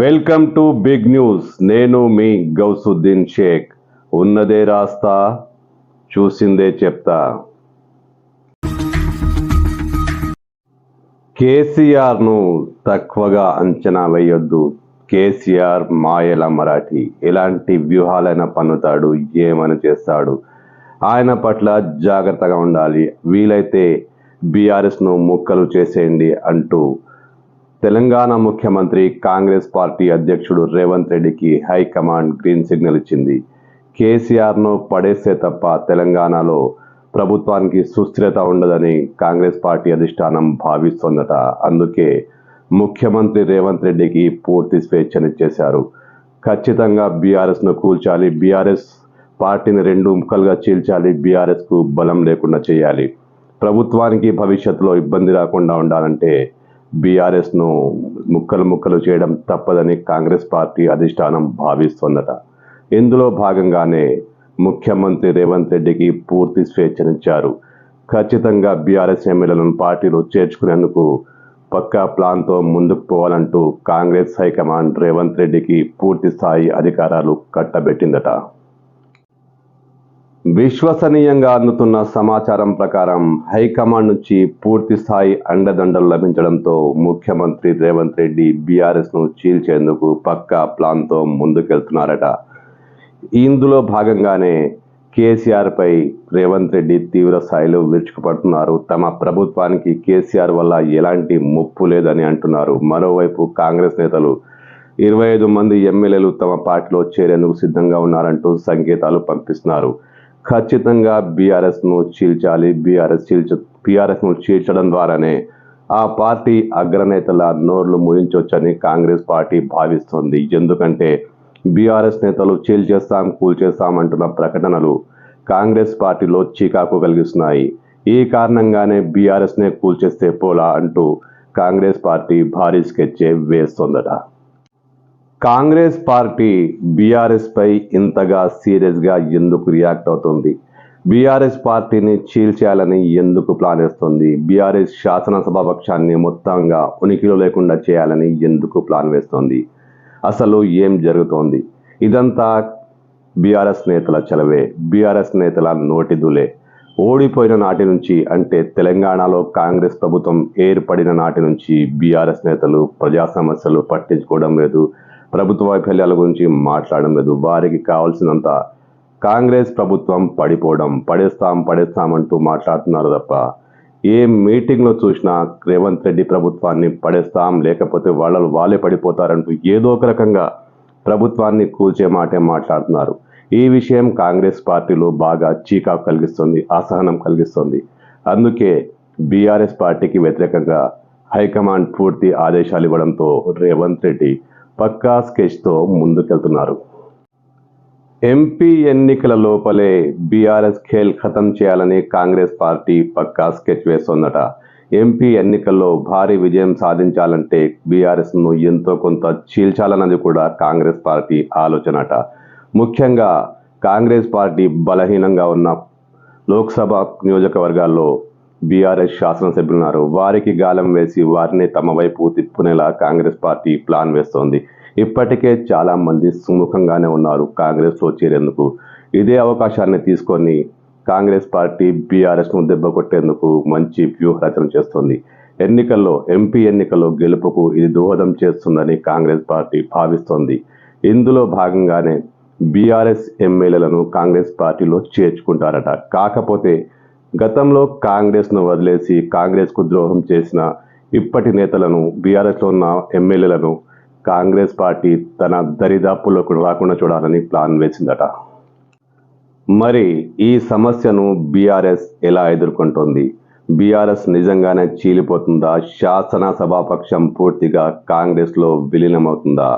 Welcome to big news. నేను మీ గౌసుద్దీన్ షేక్. ఉన్నదే రాస్తా చూసిందే చెప్తా. కేసీఆర్ను తక్కువగా అంచనా వేయొద్దు. కేసీఆర్ మాయల మరాఠీ. ఎలాంటి వ్యూహాలైన పన్నుతాడు ఏమని చేస్తాడు? ఆయన పట్ల జాగ్రత్తగా ఉండాలి. వీలైతే బీఆర్ఎస్ను ముక్కలు చేసేయండి అంటూ తెలంగాణ ముఖ్యమంత్రి కాంగ్రెస్ పార్టీ అధ్యక్షుడు రేవంత్ రెడ్డికి హైకమాండ్ గ్రీన్ సిగ్నల్ ఇచ్చింది. కేసీఆర్ను పడేస్తే తప్ప తెలంగాణలో ప్రభుత్వానికి సుస్థిరత ఉండదని కాంగ్రెస్ పార్టీ అధిష్టానం భావిస్తోందట. అందుకే ముఖ్యమంత్రి రేవంత్ రెడ్డికి పూర్తి స్వేచ్ఛనిచ్చేశారు ఖచ్చితంగా బీఆర్ఎస్ను కూల్చాలి. బీఆర్ఎస్ పార్టీని రెండు ముక్కలుగా చీల్చాలి. బీఆర్ఎస్కు బలం లేకుండా చేయాలి. ప్రభుత్వానికి భవిష్యత్తులో ఇబ్బంది రాకుండా ఉండాలంటే బీఆర్ఎస్ను ముక్కలు ముక్కలు చేయడం తప్పదని కాంగ్రెస్ పార్టీ అధిష్టానం భావిస్తోందట. ఇందులో భాగంగానే ముఖ్యమంత్రి రేవంత్ రెడ్డికి పూర్తి స్వేచ్ఛనిచ్చారు. ఖచ్చితంగా బీఆర్ఎస్ ఎమ్మెల్యేలను పార్టీలో చేర్చుకునేందుకు పక్కా ప్లాన్తో ముందుకు పోవాలంటూ కాంగ్రెస్ హైకమాండ్ రేవంత్ రెడ్డికి పూర్తి స్థాయి అధికారాలు కట్టబెట్టిందట. విశ్వసనీయంగా అందుతున్న సమాచారం ప్రకారం హైకమాండ్ నుంచి పూర్తి స్థాయి అండదండలు లభించడంతో ముఖ్యమంత్రి రేవంత్ రెడ్డి బీఆర్ఎస్ను చీల్చేందుకు పక్కా ప్లాన్తో ముందుకెళ్తున్నారట. ఇందులో భాగంగానే కేసీఆర్పై రేవంత్ రెడ్డి తీవ్ర స్థాయిలో విరుచుకుపడుతున్నారు. తమ ప్రభుత్వానికి కేసీఆర్ వల్ల ఎలాంటి ముప్పు లేదని అంటున్నారు. మరోవైపు కాంగ్రెస్ నేతలు ఇరవై ఐదు మంది ఎమ్మెల్యేలు తమ పార్టీలో చేరేందుకు సిద్ధంగా ఉన్నారంటూ సంకేతాలు పంపిస్తున్నారు. ఖచ్చితంగా బీఆర్ఎస్ను చీల్చాలి. బీఆర్ఎస్ చీల్చ బీఆర్ఎస్ను చీల్చడం ద్వారానే ఆ పార్టీ అగ్రనేతల నోర్లు ముయించొచ్చని కాంగ్రెస్ పార్టీ భావిస్తోంది. ఎందుకంటే బీఆర్ఎస్ నేతలు చీల్చేస్తాం కూల్చేస్తాం అంటున్న ప్రకటనలు కాంగ్రెస్ పార్టీలో చీకాకు కలిగిస్తున్నాయి. ఈ కారణంగానే బీఆర్ఎస్నే కూల్చేస్తే పోలా అంటూ కాంగ్రెస్ పార్టీ భారీ స్కెచ్చే వేస్తోందట. కాంగ్రెస్ పార్టీ బీఆర్ఎస్ పై ఇంతగా సీరియస్గా ఎందుకు రియాక్ట్ అవుతుంది? బీఆర్ఎస్ పార్టీని చీల్చేయాలని ఎందుకు ప్లాన్ వేస్తుంది? బీఆర్ఎస్ శాసనసభాపక్షాన్ని మొత్తంగా ఉనికిలో లేకుండా చేయాలని ఎందుకు ప్లాన్ వేస్తోంది? అసలు ఏం జరుగుతోంది? ఇదంతా బీఆర్ఎస్ నేతల చలవే బీఆర్ఎస్ నేతల నోటిదులే ఓడిపోయిన నాటి నుంచి అంటే తెలంగాణలో కాంగ్రెస్ ప్రభుత్వం ఏర్పడిన నాటి నుంచి బీఆర్ఎస్ నేతలు ప్రజా సమస్యలు పట్టించుకోవడం లేదు. ప్రభుత్వ వైఫల్యాల గురించి మాట్లాడడం లేదు. వారికి కావాల్సినంత కాంగ్రెస్ ప్రభుత్వం పడిపోవడం పడేస్తాం పడేస్తామంటూ మాట్లాడుతున్నారు తప్ప ఏ మీటింగ్లో చూసినా రేవంత్ రెడ్డి ప్రభుత్వాన్ని పడేస్తాం లేకపోతే వాళ్ళు వాళ్ళే పడిపోతారంటూ ఏదో ఒక రకంగా ప్రభుత్వాన్ని కూల్చే మాటే మాట్లాడుతున్నారు. ఈ విషయం కాంగ్రెస్ పార్టీలో బాగా చీకాకు కలిగిస్తుంది అసహనం కలిగిస్తుంది. అందుకే బీఆర్ఎస్ పార్టీకి వ్యతిరేకంగా హైకమాండ్ పూర్తి ఆదేశాలు ఇవ్వడంతో రేవంత్ రెడ్డి పక్కా స్కెచ్తో ముందుకెళ్తున్నారు. ఎంపీ ఎన్నికల లోపలే బీఆర్ఎస్ ఖేల్ ఖతం చేయాలని కాంగ్రెస్ పార్టీ పక్కా స్కెచ్ వేస్తోందట. ఎంపీ ఎన్నికల్లో భారీ విజయం సాధించాలంటే బీఆర్ఎస్ను ఎంతో కొంత చీల్చాలన్నది కూడా కాంగ్రెస్ పార్టీ ఆలోచనట. ముఖ్యంగా కాంగ్రెస్ పార్టీ బలహీనంగా ఉన్న లోక్సభ నియోజకవర్గాల్లో బీఆర్ఎస్ శాసనసభ్యులున్నారు. వారికి గాలం వేసి వారిని తమ వైపు తిప్పునేలా కాంగ్రెస్ పార్టీ ప్లాన్ వేస్తోంది. ఇప్పటికే చాలామంది సుముఖంగానే ఉన్నారు కాంగ్రెస్లో చేరేందుకు. ఇదే అవకాశాన్ని తీసుకొని కాంగ్రెస్ పార్టీ బీఆర్ఎస్ను దెబ్బ కొట్టేందుకు మంచి వ్యూహరచన చేస్తోంది. ఎన్నికల్లో ఎంపీ ఎన్నికల్లో గెలుపుకు ఇది దోహదం చేస్తుందని కాంగ్రెస్ పార్టీ భావిస్తోంది. ఇందులో భాగంగానే బీఆర్ఎస్ ఎమ్మెల్యేలను కాంగ్రెస్ పార్టీలో చేర్చుకుంటారట. కాకపోతే గతంలో కాంగ్రెస్ను వదిలేసి కాంగ్రెస్కు ద్రోహం చేసిన ఇప్పటి నేతలను బీఆర్ఎస్లో ఉన్న ఎమ్మెల్యేలను కాంగ్రెస్ పార్టీ తన దరిదాపులకు రాకుండా చూడాలని ప్లాన్ వేసిందట. మరి ఈ సమస్యను బీఆర్ఎస్ ఎలా ఎదుర్కొంటోంది? బీఆర్ఎస్ నిజంగానే చీలిపోతుందా? శాసనసభాపక్షం పూర్తిగా కాంగ్రెస్లో విలీనమవుతుందా?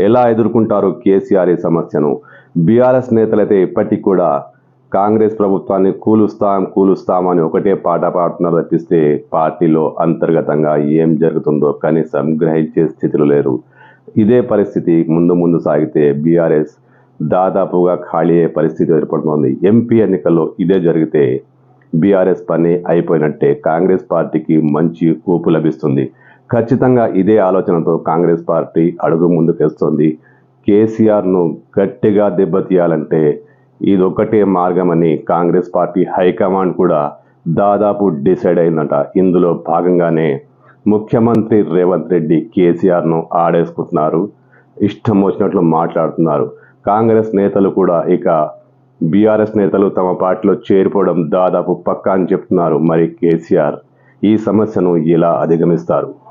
ఎలా ఎదుర్కొంటారు కేసీఆర్ ఈ సమస్యను? బీఆర్ఎస్ నేతలైతే ఇప్పటికి కూడా కాంగ్రెస్ ప్రభుత్వాన్ని కూలుస్తాం కూలుస్తాం అని ఒకటే పాట పాడుతున్నారు తప్పిస్తే పార్టీలో అంతర్గతంగా ఏం జరుగుతుందో కనీసం గ్రహించే స్థితిలో లేరు. ఇదే పరిస్థితి ముందు ముందు సాగితే బీఆర్ఎస్ దాదాపుగా ఖాళీ అయ్యే పరిస్థితి ఏర్పడుతోంది. ఎంపీ ఎన్నికల్లో ఇదే జరిగితే బీఆర్ఎస్ పని అయిపోయినట్టే కాంగ్రెస్ పార్టీకి మంచి ఊపు లభిస్తుంది. ఖచ్చితంగా ఇదే ఆలోచనతో కాంగ్రెస్ పార్టీ అడుగు ముందుకేస్తోంది. కేసీఆర్ను గట్టిగా దెబ్బతీయాలంటే ఇదొక్కటే మార్గమని కాంగ్రెస్ పార్టీ హైకమాండ్ కూడా దాదాపు డిసైడ్ అయిందట. ఇందులో భాగంగానే ముఖ్యమంత్రి రేవంత్ రెడ్డి కేసీఆర్ను ఆడేసుకుంటున్నారు. ఇష్టం వచ్చినట్లు మాట్లాడుతున్నారు. కాంగ్రెస్ నేతలు కూడా ఇక బీఆర్ఎస్ నేతలు తమ పార్టీలో చేరిపోవడం దాదాపు పక్కా అని చెప్తున్నారు. మరి కేసీఆర్ ఈ సమస్యను ఎలా అధిగమిస్తారు?